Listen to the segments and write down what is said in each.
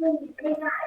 那你可以。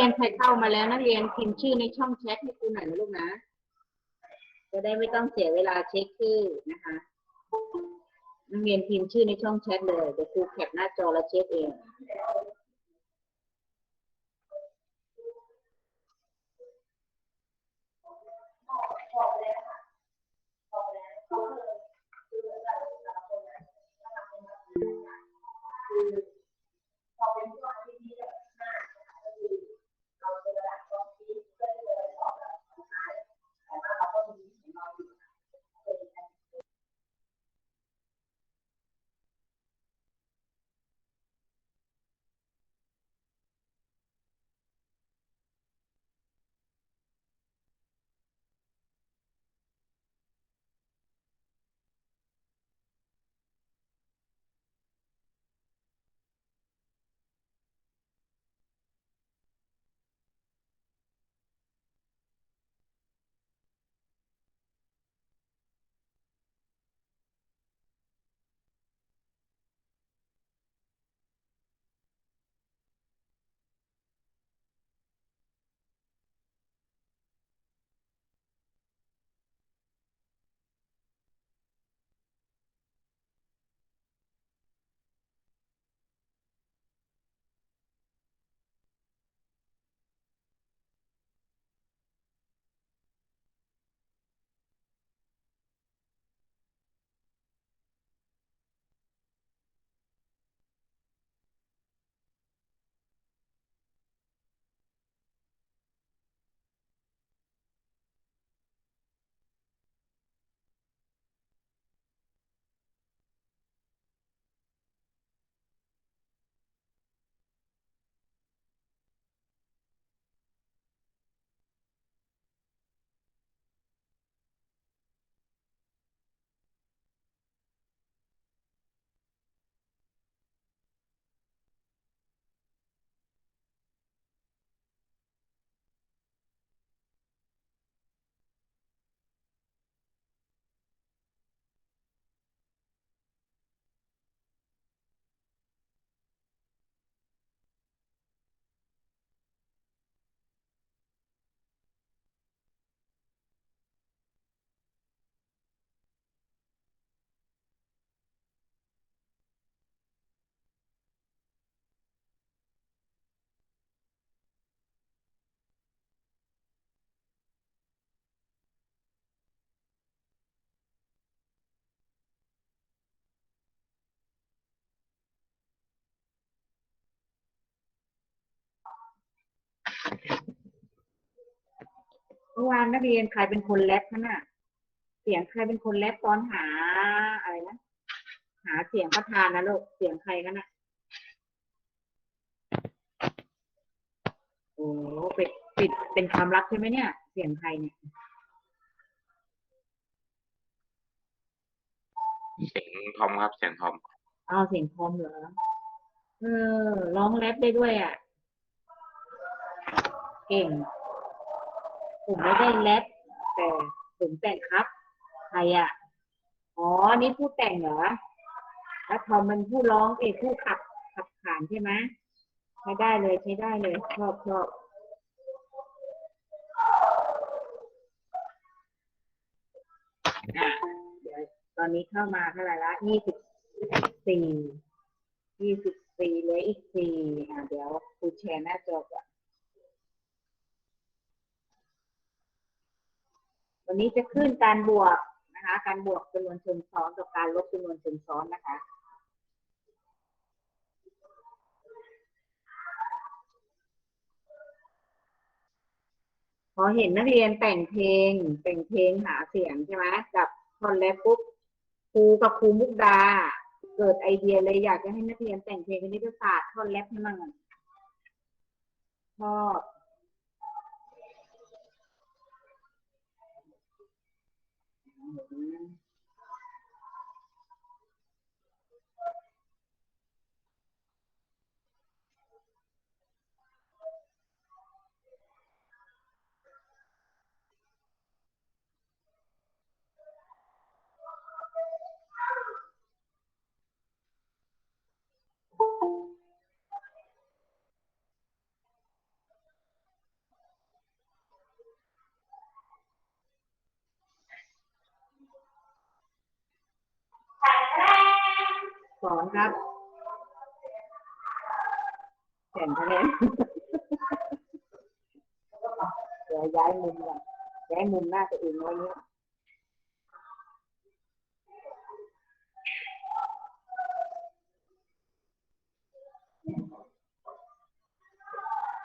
รียนใครเข้ามาแล้วนักเรียนพิมพ์ชื่อในช่องแชทให้ครูหน่อยนะลูกนะ จะได้ไม่ต้องเสียเวลาเช็คชื่อนะคะนักเรียนพิมพ์ชื่อในช่องแชทเลยเดี๋ยวครูแคปหน้าจอแล้วเช็คเอง เมื่อวานนักเรียนใครเป็นคนแรปนั่นน่ะ เสียงใครเป็นคนแรปตอนหาอะไรนะ หาเสียงประธานนะลูก เสียงใครกันน่ะ โอ้ปิดปิดเป็นความลับใช่ไหมเนี่ย เสียงใครเนี่ย เสียงทอมครับเสียงทอม เอาเสียงคอมเหรอ เออ ร้องแรปได้ด้วยอะ เก่ง ผมไม่ได้แรปแต่ผมแต่งครับ ใครอะ อ๋อ นี่ผู้แต่งเหรอ แล้วทอมมันผู้ร้องเอกผู้ขับขับขานใช่ไหมใช้ได้เลยใช้ได้เลยชอบชอบอะเดี๋ยวตอนนี้เข้ามาเท่าไหร่ละยี่สิบสี่ยี่สิบสี่เหลืออีกสี่อะเดี๋ยวครูแชร์หน้าจอก่อน วันนี้จะขึ้นการบวกนะคะ การบวกจำนวนเชิงซ้อนกับการลบจำนวนเชิงซ้อนนะคะพอเห็นนักเรียนแต่งเพลง แต่งเพลงหาเสียงใช่ไหมกับคอนแรปปุ๊บครูกับครูมุกดา เกิดไอเดียเลยอยากจะให้นักเรียนแต่งเพลงคณิตศาสตร์ท่อนแรปให้มั่งอะชอบ the room. สอนครับแข่งคะแนนเดี๋ยวย้ายมุมก่อนย้ายมุมหน้าตัวเองไว้เนี่ย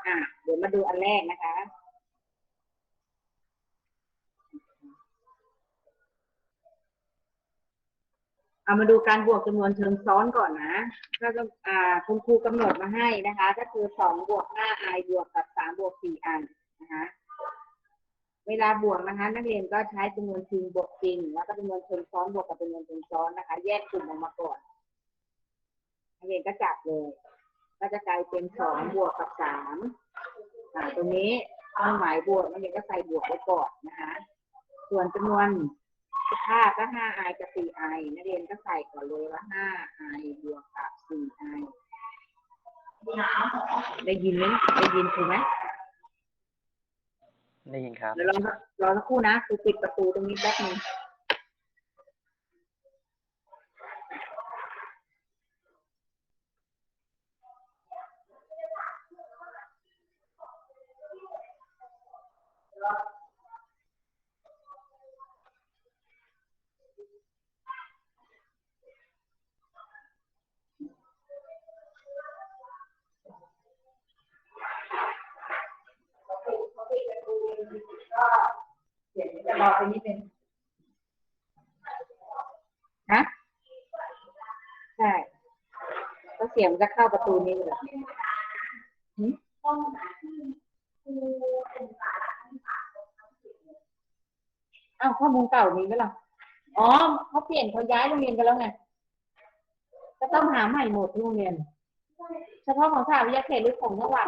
อะเดี๋ยวมาดูอันแรกนะคะ เอามาดูการบวกจำนวนเชิงซ้อนก่อนนะก็จะอ่าคุณครูกำหนดมาให้นะคะ ก็คือสองบวกห้า i บวกกับสามบวกสี่ i นะคะเวลาบวกนะคะ นักเรียนก็ใช้จำนวนจริงบวกจริงแล้วก็จำนวนเชิงซ้อนบวกกับจำนวนเชิงซ้อนนะคะ แยกกลุ่มออกมาก่อนนักเรียนก็จับเลย ก็จะกลายเป็นสองบวกกับสามอ่าตรงนี้เครื่องหมายบวกนักเรียนก็ใส่บวกไว้ก่อนนะคะ ส่วนจำนวน ค่าก็ห้า i กับสี่ i นักเรียนก็ใส่ก่อนเลยว่าห้า i บวกกับสี่ i ได้ยินไหมได้ยินถูกไหมได้ยินครับ เดี๋ยวรอรอสักครู่นะครูปิดประตูตรงนี้แป๊บนึง เดี๋ยวจะรอไปนิดนึงฮะใช่ก็เสียงมันจะเข้าประตูนี้เลยหึอ้าวข้อมูลเก่ามีไหมล่ะอ๋อเขาเปลี่ยนเขาย้ายโรงเรียนกันแล้วไงก็ต้องหาใหม่หมดทุกโรงเรียน เฉพาะของสหวิทยาเขตหรือของจังหวัด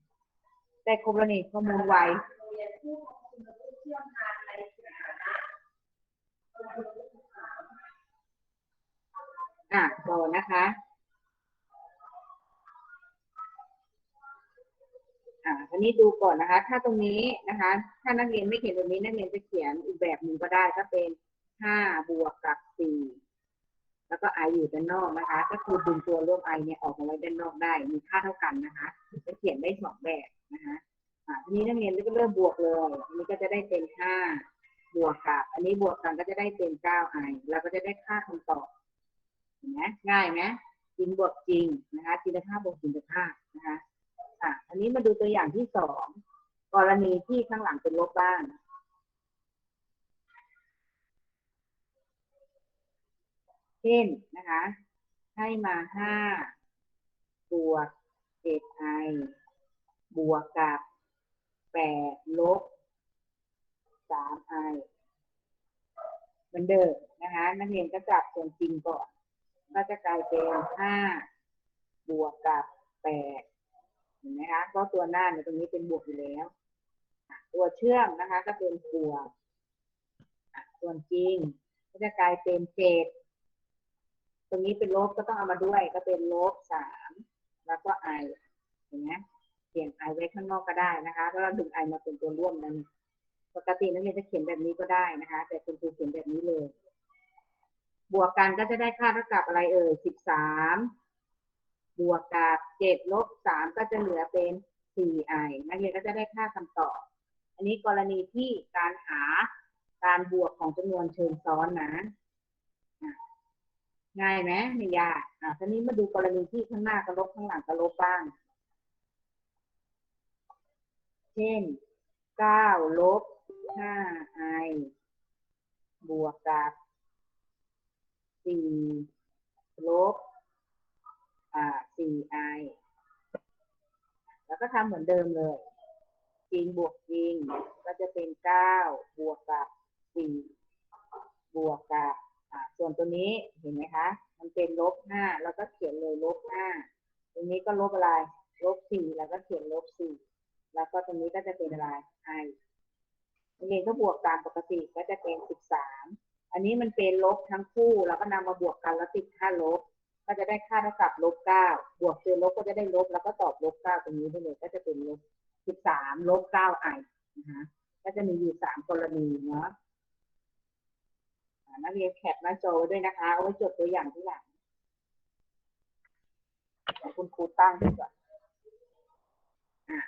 ได้ครบแล้วนี่ข้อมูลไวอะต่อนะคะอ่าทีนี้ดูก่อนนะคะ ถ้าตรงนี้นะคะ ถ้านักเรียนไม่เขียนตรงนี้ นักเรียนจะเขียนอีกแบบหนึ่งก็ได้ก็เป็นห้าบวกกับสี่แล้วก็ i อยู่ด้านนอกนะคะ ก็คือดึงตัวร่วม i เนี่ยออกมาไว้ด้านนอกได้ มีค่าเท่ากันนะคะ จะเขียนได้สองแบบ นะคะอ่าทีนี้นักเรียนก็เริ่มบวกเลย อันนี้ก็จะได้เป็นห้าบวกกับ อันนี้บวกกันก็จะได้เป็นเก้า i เราก็จะได้ค่าคำตอบเห็นไหมง่ายไหมจริงบวกจริงนะคะจินตภาพบวกจินตภาพนะคะอะอันนี้มาดูตัวอย่างที่สองกรณีที่ข้างหลังเป็นลบบ้างเช่นนะคะ ให้มาห้าบวกเจ็ดไอ บวกกับแปดลบสามไอเหมือนเดิมนะคะนักเรียนก็จับส่วนจริงก่อนก็จะกลายเป็นห้าบวกกับแปดเห็นไหมคะเพราะตัวหน้าเนี่ยตรงนี้เป็นบวกอยู่แล้ว ตัวเชื่อมนะคะก็เป็นบวกส่วนจริง ก็จะกลายเป็นเจ็ดตรงนี้เป็นลบก็ต้องเอามาด้วยก็เป็นลบสามแล้วก็ไอเห็นไหม เขียนไอไว้ข้างนอกก็ได้นะคะแล้วเราดึงไอมาเป็นตัวร่วมนั้นปกตินักเรียนจะเขียนแบบนี้ก็ได้นะคะ แต่คุณครูเขียนแบบนี้เลย บวกกันก็จะได้ค่าเท่ากับอะไรเอ่ยสิบสามบวกกับเจ็ดลบสามก็จะเหลือเป็นสี่ไอนักเรียนก็จะได้ค่าคำตอบ อันนี้กรณีที่การหาการบวกของจำนวนเชิงซ้อนนะอะง่ายไหมไม่ยากอะทีนี้มาดูกรณีที่ข้างหน้าก็ลบข้างหลังก็ลบบ้าง เช่นเก้าลบห้าไอบวกกับสี่ลบ อ่าสี่ไอแล้วก็ทำเหมือนเดิมเลย จริงบวกจริง ก็จะเป็นเก้าบวกกับสี่บวกกับ อ่า ส่วนตัวนี้เห็นไหมคะ มันเป็นลบห้าแล้วก็เขียนเลยลบห้าตรงนี้ก็ลบอะไร ลบสี่แล้วก็เขียนลบสี่ แล้วก็ตรงนี้ก็จะเป็นอะไรไอนักเรียนก็บวกตามปกติก็จะเป็นสิบสามอันนี้มันเป็นลบทั้งคู่แล้วก็นำมาบวกกันแล้วติดค่าลบ ก็จะได้ค่าเท่ากับลบเก้าบวกเจอลบก็จะได้ลบ แล้วก็ตอบลบเก้าตรงนี้ได้เลยก็จะเป็นลบสิบสามลบเก้าไอนะคะก็จะมีอยู่สามกรณีเนาะนักเรียนแคปหน้าจอไว้ด้วยนะคะเอาไว้จดตัวอย่างที่หลังเดี๋ยวคุณครูตั้งให้ก่อนอะ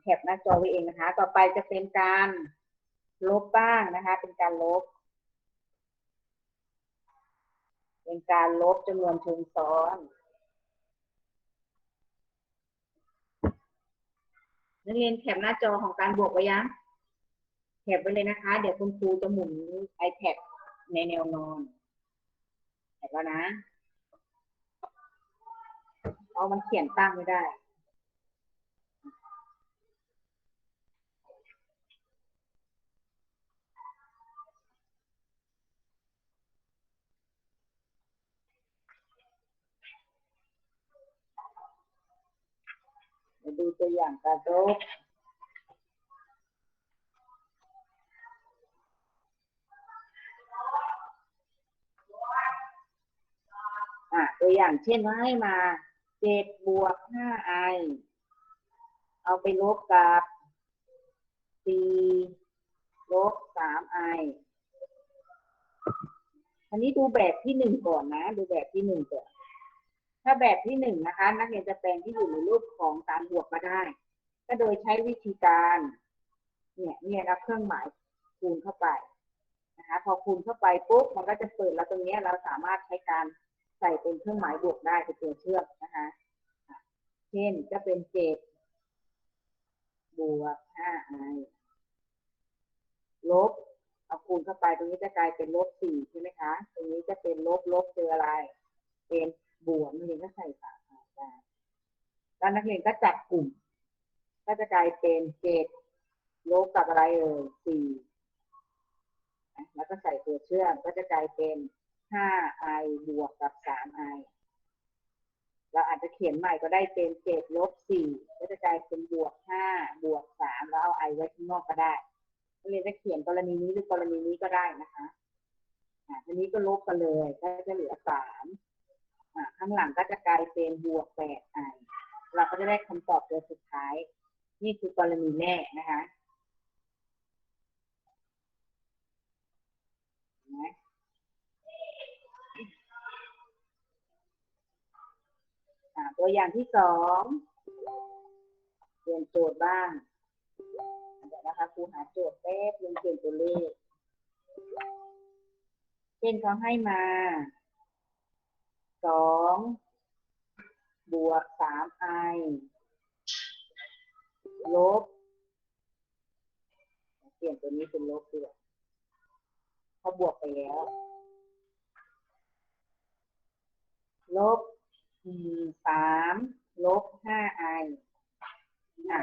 แคปหน้าจอไว้เองนะคะ ต่อไปจะเป็นการลบบ้างนะคะ เป็นการลบ เป็นการลบจำนวนเชิงซ้อนนักเรียนแคปหน้าจอของการบวกไว้ยังแคปไว้เลยนะคะ เดี๋ยวคุณครูจะหมุน iPad ในแนวนอนแคปแล้วนะ เอามันเขียนตั้งไม่ได้ เดูตัวอย่างการลบอะตัวอย่างเช่นว่าให้มาเจ็ดบวกห้าไอเอาไปลบกับสี่ลบสามไออันนี้ดูแบบที่หนึ่งก่อนนะ ดูแบบที่หนึ่งก่อน ถ้าแบบที่หนึ่งนะคะ นักเรียนจะแปลงที่อยู่ในรูปของการบวกก็ได้ ก็โดยใช้วิธีการเนี่ยเนี่ยรับเครื่องหมายคูณเข้าไปนะคะพอคูณเข้าไปปุ๊บมันก็จะเปิดแล้วตรงนี้เราสามารถใช้การใส่เป็นเครื่องหมายบวกได้เป็นตัวเชื่อมนะคะเช่นจะเป็นเจ็ดบวกห้าไอลบเอาคูณเข้าไปตรงนี้จะกลายเป็นลบสี่ใช่ไหมคะ ตรงนี้จะเป็นลบลบเจออะไร เป็น บวกนักเรียนก็ใส่สามได้แล้วนักเรียนก็จัดกลุ่ม ก็จะกลายเป็นเจ็ดลบกับอะไรเอ่ยสี่แล้วก็ใส่ตัวเชื่อมก็จะกลายเป็นห้าไอบวกกับสามไอเราอาจจะเขียนใหม่ก็ได้เป็นเจ็ดลบสี่ก็จะกลายเป็นบวกห้าบวกสามแล้วเอาไอไว้ข้างนอกก็ได้นักเรียนจะเขียนกรณีนี้หรือกรณีนี้ก็ได้นะคะอ่าทีนี้ก็ลบกันเลย ก็จะเหลือสาม อ่าข้างหลังก็จะกลายเป็นบวกแปดไอเราก็จะได้คำตอบตัวสุดท้าย นี่คือกรณีแรกนะคะนไหมอ่าตัวอย่างที่สองเปลี่ยนโจทย์บ้างเดี๋ยวนะคะครูหาโจทย์แป๊บยังเปลี่ยนตัวเลขเช่นเขาให้มา สองบวกสามไอลบ เปลี่ยนตัวนี้เป็นลบดีกว่าเขาบวกไปแล้ว ลบอืมสามลบห้าไออะ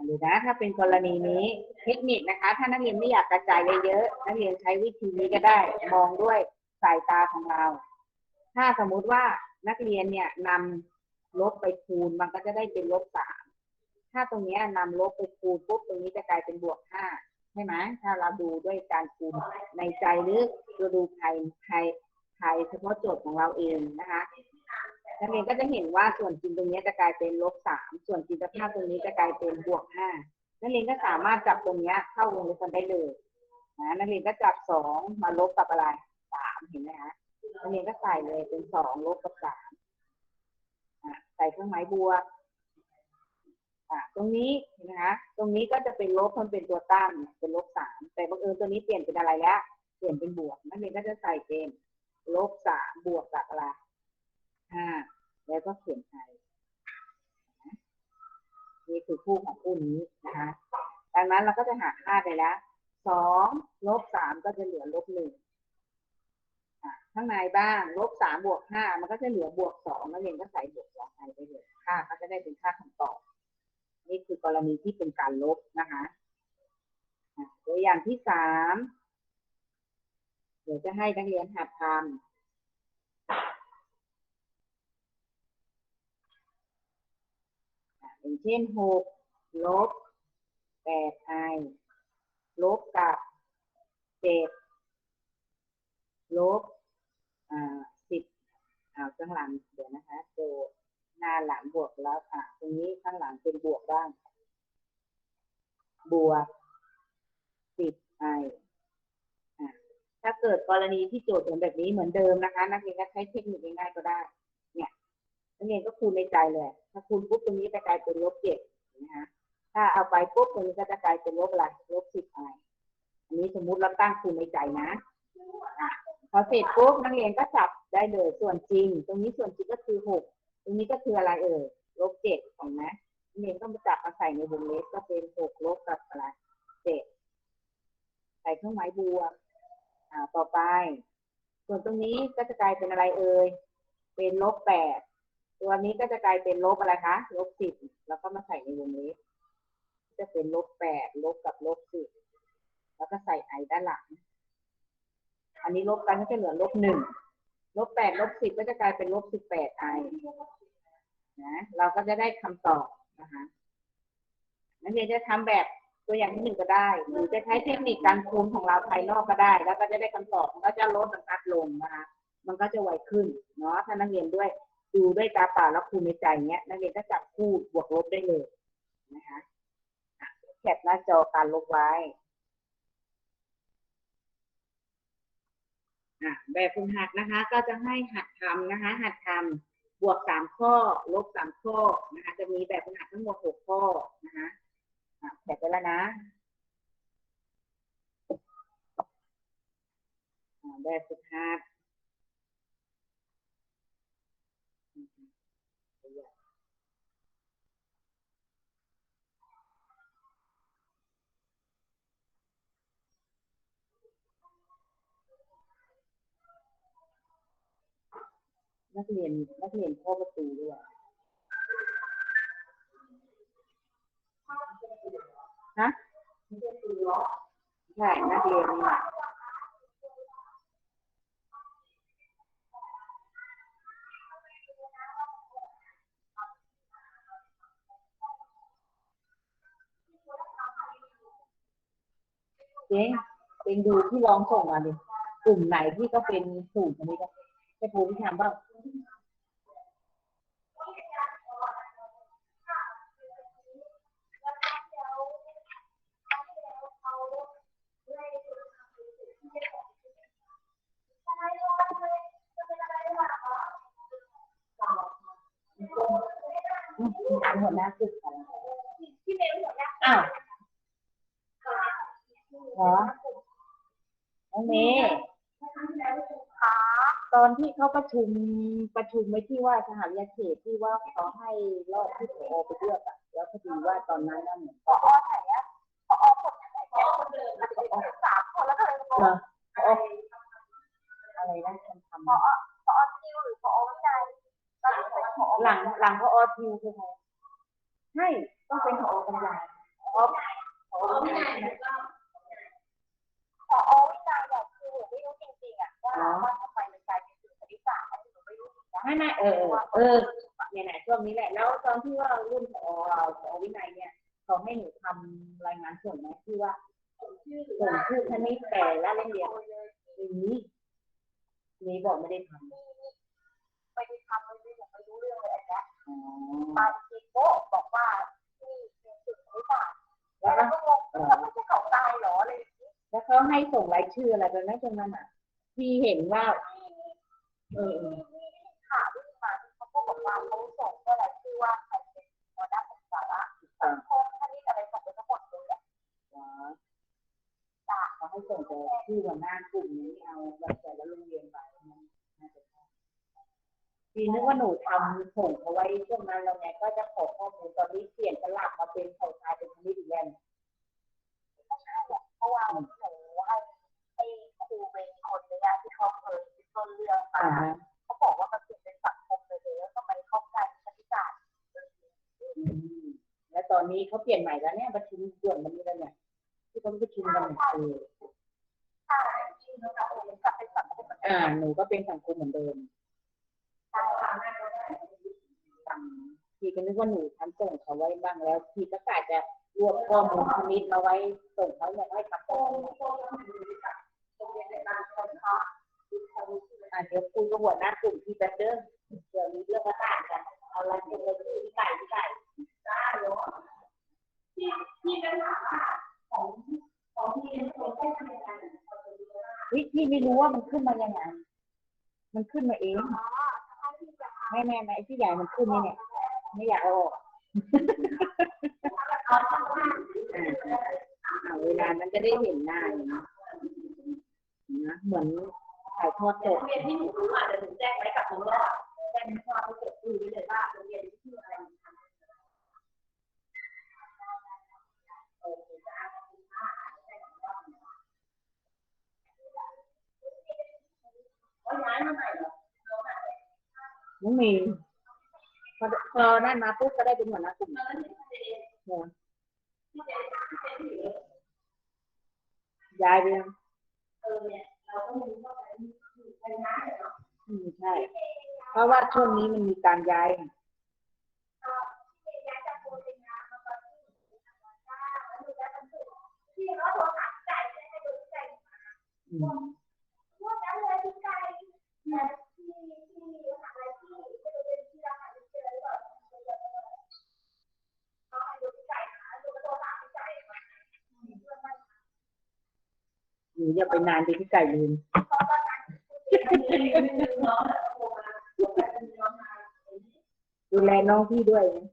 อันนี้นะถ้าเป็นกรณีนี้เทคนิคนะคะ ถ้านักเรียนไม่อยากกระจายเยอะๆนักเรียนใช้วิธีนี้ก็ได้ มองด้วยสายตาของเรา ถ้าสมมุติว่านักเรียนเนี่ยนำลบไปคูณมันก็จะได้เป็นลบสามถ้าตรงนี้ยนำลบไปคูณปุ๊บตรงนี้จะกลายเป็นบวกห้าใช่ไหมถ้าเราดูด้วยการคูณในใจหรือเราดูภายภายภไทยเฉพาะโจทย์ของเราเองนะคะ นักเรียนก็จะเห็นว่าส่วนจริงตรงนี้จะกลายเป็นลบสามส่วนจินตภาพตรงนี้จะกลายเป็นบวกห้านักเรียนก็สามารถจับตรงนี้เข้าวงเล็บกันได้เลยนะนักเรียนก็จับสองมาลบกับอะไรสามเห็นไหมคะนักเรียนก็ใส่เลยเป็นสองลบกับสามใส่เครื่องหมายบวกตรงนี้เห็นไหมคะตรงนี้ก็จะเป็นลบมันเป็นตัวตั้งเนี่ยเป็นลบสามแต่บังเอิญตัวนี้เปลี่ยนเป็นอะไรแล้ว เปลี่ยนเป็นบวกนักเรียนก็จะใส่เป็นลบสามบวกกับอะไร ห้าแล้วก็เขียนไทยนี่คือคู่ของคู่นี้นะคะดังนั้นเราก็จะหาค่าไปแล้วสองลบสามก็จะเหลือลบหนึ่งข้างในบ้างลบสามบวกห้ามันก็จะเหลือบวกสองนักเรียนก็ใส่บวกสองไปไปเลยค่าก็จะได้เป็นค่าคำตอบ นี่คือกรณีที่เป็นการลบนะคะอะตัวอย่างที่สามเดี๋ยวจะให้นักเรียนหัดทำ อย่างเช่นหกลบแปดไอลบกับเจ็ดลบอ่าสิบอ่าข้างหลังเดี๋ยวนะคะโจทย์หน้าหลังบวกแล้วอะ ตรงนี้ข้างหลังเป็นบวกบ้าง บวกสิบไอถ้าเกิดกรณีที่โจทย์เป็นแบบนี้เหมือนเดิมนะคะ นักเรียนก็ใช้เทคนิคง่ายๆก็ได้ นักเรียนก็คูณในใจเลยถ้าคูณปุ๊บตรงนี้จะกลายเป็นลบเจ็ดนะคะถ้าเอาไปปุ๊บตรงนี้ก็จะกลายเป็นลบอะไรลบสิบไออันนี้สมมุติเราตั้งคูณในใจนะพอเสร็จปุ๊บนักเรียนก็จับได้เลยส่วนจริง ตรงนี้ส่วนจริงก็คือหกตรงนี้ก็คืออะไรเอ่ยลบเจ็ดเห็นไหมนักเรียนก็มาจับมาใส่ในวงเล็บก็เป็นหกลบกับอะไรเจ็ดใส่เครื่องหมายบวกอ่าต่อไป ส่วนตรงนี้ก็จะกลายเป็นอะไรเอ่ยเป็นลบแปด ตัวนี้ก็จะกลายเป็นลบอะไรคะ ลบสิบแล้วก็มาใส่ในวงเล็บจะเป็นลบแปดลบกับลบสิบแล้วก็ใส่ไอด้านหลัง อันนี้ลบกันก็จะเหลือลบหนึ่งลบแปดลบสิบก็จะกลายเป็นลบสิบแปดไอนะเราก็จะได้คำตอบนะคะนักเรียนจะทำแบบตัวอย่างที่หนึ่งก็ได้ หรือจะใช้เทคนิคการคูณของเราภายนอกก็ได้ แล้วก็จะได้คำตอบมันก็จะลดบรรทัดลงนะคะมันก็จะไวขึ้นเนาะถ้านักเรียนด้วย ดูด้วยตาเปล่าแล้วคูณในใจเนี้ยนักเรียนก็จับคู่บวกลบได้เลยนะคะแคปหน้าจอการลบไว้แบบฝึกหัดนะคะ ก็จะให้หัดทำนะคะ หัดทำบวกสามข้อ ลบสามข้อนะคะ จะมีแบบฝึกหัดทั้งหมดหกข้อนะคะแคปไปแล้วนะอะแบบฝึกหัด นักเรียนนักเรียนเข้าประตูด้วยฮะใช่นักเรียนนี่แหละเจ๊เองดูที่ลองส่งมาดิกลุ่มไหนที่ก็เป็นสูตรอันนี้ก็ให้ภูมิทำบ้าง อืมถามหัวหน้าศึกอะไรอ้าวเหรอน้องเมย์ตอนที่เขาประชุมประชุมไว้ที่ว่าสหวิทยาเขตที่ว่าเขาให้รอบที่ผอไปเลือกอะแล้วพอดีว่าตอนนั้นน่ะเหมือนผอไหนอะผอคนไหนคนเดิมสามคนแล้วก็เลยผออะไรนะทำทำห ลังหลังพอทิวคือใครใช่ต้องเป็นพอกำลังพอพอวินัยใช่ไหมพอวินัยเนี่ยคือหนูไม่รู้จริงๆอะว่าว่าทำไมมันกลายเป็นสื่อคณิตศาสตร์อันนี้หนูไม่รู้จริงนะไม่ไม่เออเออเออเนี่ยแหละช่วงนี้แหละแล้วตอนที่ว่ารุ่นพอพอวินัยเนี่ยเขาให้หนูทำรายงานส่งไหมที่ว่าส่งชื่อคณิตแต่ละโรงเรียนอย่างนี้นี่บอกไม่ได้ท ไม่ได้ทำไม่ได้ไม่รู้เรื่องเลยอันเนี้ยำอ๋อมาทีโก้บอกว่าที่เป็นจุดหรือเปล่าแล้แล้ววก็ก็งงแล้วไม่ใช่ของตายเหรออะไรอย่างนี้แล้วเขาให้ส่งรายชื่ออะไรไปไหมตรงนั้นอะ ที่เห็นว่า เออเออ มีข่าวที่มาเขาก็บอกว่าเขาส่งก็แหละชื่อว่าใครเป็นหัวหน้าศึกษาสังคมคณิตอะไรส่งไปทั้งหมดเลยอะ อ๋อเขาให้ส่งแต่ชื่อหัวหน้ากลุ่มนี้เอาแบบแต่ละโรงเรียนไปนะน่าจะใช่ ทีนึกว่าหนูทำส่งเอาไว้ช่วงนั้นแล้วไงก็จะขอข้อมูลตอนนี้เปลี่ยนสลับมาเป็นเขาชายเป็นคณิตอีกแล้วไม่ใช่หรอกเพราะว่าหนูให้ให้ครูเป็นคนในงานที่เขาเคยเป็นต้นเรื่องมาเขาบอกว่ามันเป็นสังคมเลยแล้วทำไมเข้าใจคณิตศาสตร์แล้วตอนนี้เขาเปลี่ยนใหม่แล้วเนี่ยประชุมด่วนมันนี้แล้วเนี่ยที่เขาประชุมกันเนี่ยเออใช่จริงแล้วเราเรียนกับเป็นสังคมมันอ่าหนูก็เป็นสังคมเหมือนเดิม พี่ก็นึกว่าหนูทำส่งเขาไว้บ้างแล้ว พี่ก็กะจจะรวบข้อมูลชนิดมาไว้ส่งเขาเนี่ยให้ทำข้อมูลโรงเรียนในบ้านคนค่ะอ่าเดี๋ยวคุยกับหัวหน้ากลุ่มที่แป๊บเดิมเดี๋ยวมีเรื่องประสานกันเอาอะไรเป็นเลยพี่ไก่พี่ไก่ได้เหรอที่ที่เป็นถามว่าของของที่เรียนคนได้ทำยังไงวิพี่ไม่รู้ว่ามันขึ้นมายังไงมันขึ้นมาเอง แม่แม่แม่ที่ใหญ่มันขึ้นนี่เนี่ย ไม่อยากเอาออกเอาข้างล่างอ่าอ่าเวลามันจะได้เห็นหน้าอย่างนี้นะเหมือนถ่ายทอดสดโรงเรียนที่หนูรู้อะเดี๋ยวหนูแจ้งไว้กับน้องรอดแจ้งความรู้สึกคุยไว้เลยว่าโรงเรียนที่ชื่ออะไรโอเคจ้าขอบคุณค่ะแจ้งน้องรอดว่าย้ายมาใหม่เหรอ น้องมีพอพอนั่นมาปุ๊บก็ได้เป็นหัวหน้ากลุ่มเนี่ยย้ายไปยังเออเนี่ยเราก็ไม่รู้ว่าเป็นเป็นย้ายเหรออืมใช่ เพราะว่าช่วงนี้มันมีการย้ายย้ายจากโปรตีนมาตอนที่ทำงานแล้วหนูได้ทั้งสุดที่เขาโทรหาไก่ให้ดูไก่ อืม พวกนั้นเลยที่ไก่เนี่ยที่ที่หาอะไรที่ไม่รู้เป็นที่เราหาไม่เจอหรือเปล่าเขาให้ดูที่ไก่นะดูก็โทรหาที่ไก่มา หนูอย่า ไปนานดีพี่ไก่ลืมดูแลน้องพี่ด้วยนะ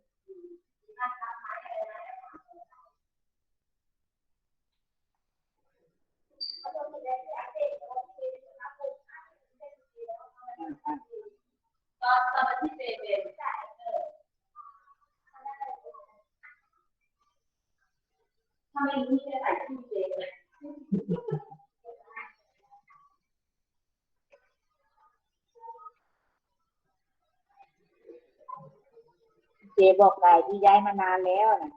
ตอนตอนที่เจเป็นทำไมนี่จะใส่ชื่อเจเลย เจ บอกไก่ที่ย้ายมานานแล้วนะ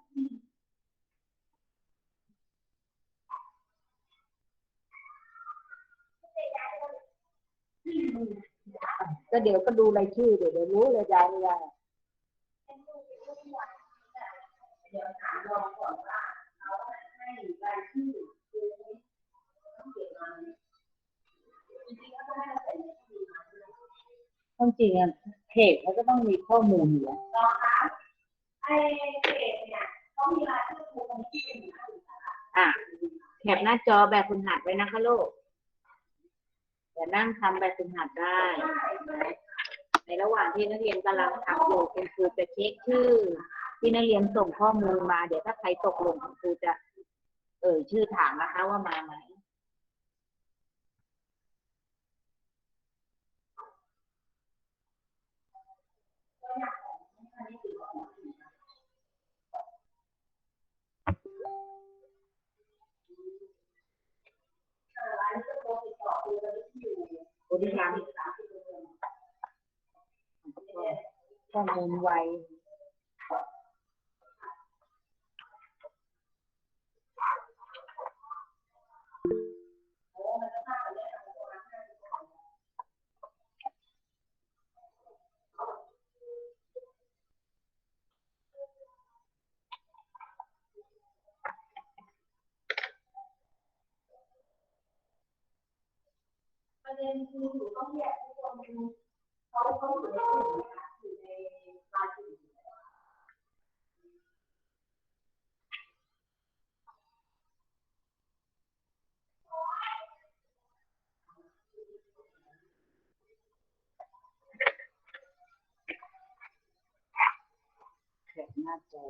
ก็เดี๋ยวก็ดูรายชื่อเดี๋ยวเดี๋ยวรู้เลยย้ายไม่ย้ายเดี๋ยวถามรองก่อนว่าเขาให้รายชื่อคือต้องเก็บมาจริงๆแล้วก็ให้ใส่ชื่อมาต้องจริงอะเพจเขาก็ต้องมีข้อมูลอยู่แล้วรองคะ ไอ้เขตเนี่ยเขามีรายชื่อครูคนที่เป็นหัวหน้าศึกษาอะแคปหน้าจอแบบคุณหัดไว้นะคะลูกเดี๋ยนั่งทำแบบคุณหัดได้ในระหว่างที่นักเรียนกำลังทำอยู่คุณครูจะเช็คชื่อ ที่นักเรียนส่งข้อมูลมา เดี๋ยวถ้าใครตกหล่นคุณครูจะ เอ่ยชื่อถามนะคะว่ามาไหม รายชื่อโทรติดต่อครูคนที่อยู่ โอ้ดีงาม ข้อมูลไว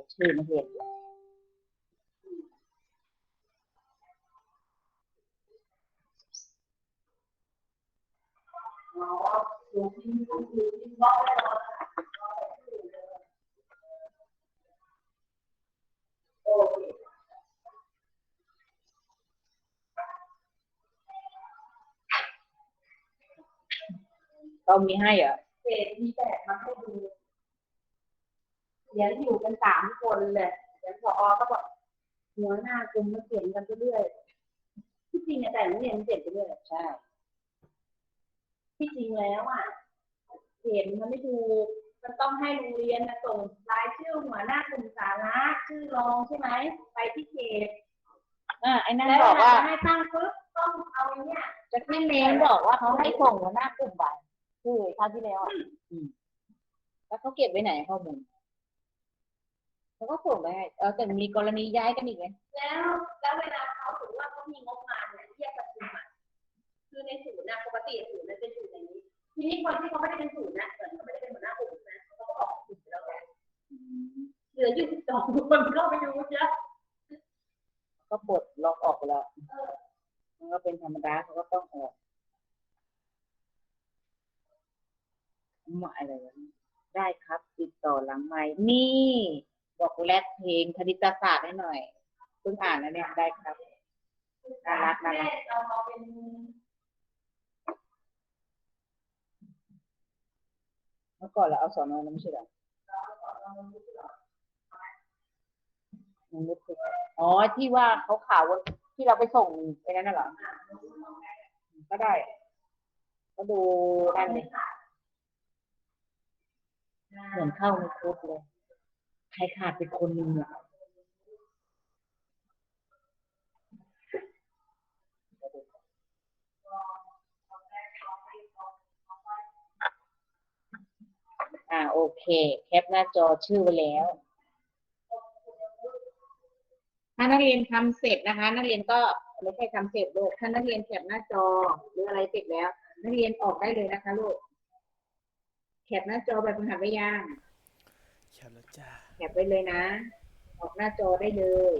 อชื่อนักเรียน อ๋อหนูพิมพ์หนูพิมพ์บล็อกไว้รอค่ะโอเค ต้องมีให้เหรอ เศษมีแบบมาให้ดู เขียนอยู่กันสามคนเลยเดี๋ยวพอก็บอกหัวหน้ากลุ่มมาเขียนกันไปเรื่อยที่จริงอะแต่นักเรียนเขียนไปเรื่อยใช่ที่จริงแล้วอะเขียนมันไม่ถูกมันต้องให้โรงเรียนนะส่งรายชื่อหัวหน้ากลุ่มสาระชื่อรองใช่ไหมไปที่เขตอ่าไอ้นั่นแล้วบอกเวลาว่าจะให้ตั้งปุ๊บต้องเอาเนี่ยจะขึ้นเมนบอกว่าเขาให้ส่งหัวหน้ากลุ่มไปคือคราวที่แล้วอะอืมแล้วเขาเก็บไว้ไหนข้อมูล เขาก็ส่งไปให้เออแต่มีกรณีย้ายกันอีกไงแล้วแล้วเวลาเขาถือว่าเขามีงบประมาณเนี่ยเรียกประชุมอะคือในศูนย์นะปกติศูนย์มันเป็นศูนย์อย่างนี้ ทีนี้คนที่เขาไม่ได้เป็นศูนย์นะเหมือนเขาไม่ได้เป็นหัวหน้ากลุ่มนะเขาก็ออกศูนย์ไปแล้วไงเหลืออยู่สิบสองคนก็ไม่รู้จะก็ปลดล็อกออกไปแล้วมันก็เป็นธรรมดาเขาก็ต้องออกมาอะไรวะเนี่ยได้ครับ ติดต่อหลังไม้นี่ บอกแรปเพลงคณิตศาสตร์ให้หน่อยเพิ่งอ่านแล้วเนี่ยได้ครับน่ารักน่ารักแม่เมื่อก่อนเราเอาสอนอนไม่ใช่หรอมันรู้สึกอ๋อที่ว่าเขาข่าวว่าที่เราไปส่งไปนั้นน่ะเหรอ ก็ได้ ก็ดูนั่นเลยเหมือนเข้าในคุกเลย ใครขาดไปคนหนึ่งอะอ่าโอเค แคปหน้าจอชื่อไว้แล้ว ถ้านักเรียนทำเสร็จนะคะ นักเรียนก็ไม่ใช่ทำเสร็จลูกถ้านักเรียนแคปหน้าจอหรืออะไรเสร็จแล้ว นักเรียนออกได้เลยนะคะลูกแคปหน้าจอแบบฝึกหัดไว้ยัง แคปไว้เลยนะ ออกหน้าจอได้เลย